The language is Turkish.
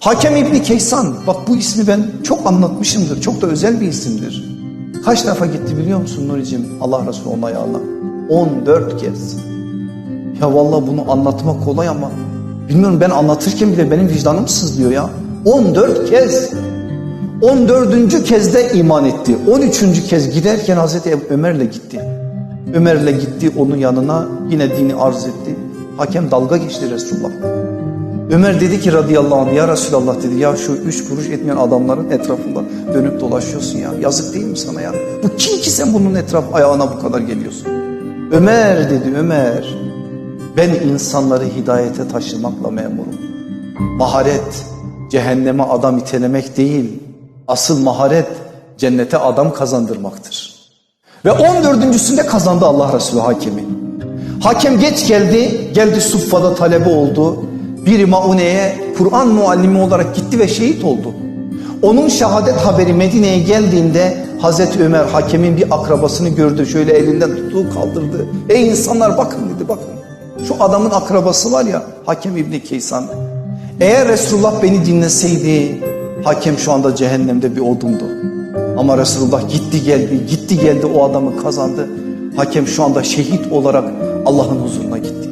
Hakem İbni Keysan, bak bu ismi ben çok anlatmışımdır. Çok da özel bir isimdir. Kaç defa gitti biliyor musun Nuri'cim? Allah Resulü onun ayağına. 14 kez. Ya vallahi bunu anlatmak kolay ama bilmiyorum ben anlatırken bile benim vicdanım sızlıyor ya. 14 kez. 14. kez de iman etti. 13. kez giderken Hazreti Ömer'le gitti. Ömer'le gitti onun yanına yine dini arz etti. Hakem dalga geçti Resulullah. Ömer dedi ki radıyallahu anh ya Resulallah dedi ya şu üç kuruş etmeyen adamların etrafında dönüp dolaşıyorsun ya. Yazık değil mi sana ya? Bu kim ki sen bunun etraf ayağına bu kadar geliyorsun? Ömer dedi Ömer. Ben insanları hidayete taşımakla memurum. Maharet cehenneme adam itelemek değil. Asıl maharet cennete adam kazandırmaktır. Ve 14.sünde kazandı Allah Resulü hakemi. Hakem geç geldi, geldi Suffa'da talebe oldu. Bir Maune'ye Kur'an muallimi olarak gitti ve şehit oldu. Onun şehadet haberi Medine'ye geldiğinde Hazreti Ömer hakemin bir akrabasını gördü. Şöyle elinden tuttuğu kaldırdı. Ey insanlar bakın dedi bakın. Şu adamın akrabası var ya Hakem İbni Keysan. Eğer Resulullah beni dinleseydi hakem şu anda cehennemde bir odundu. Ama Resulullah gitti geldi, gitti geldi o adamı kazandı. Hakem şu anda şehit olarak Allah'ın huzuruna gitti.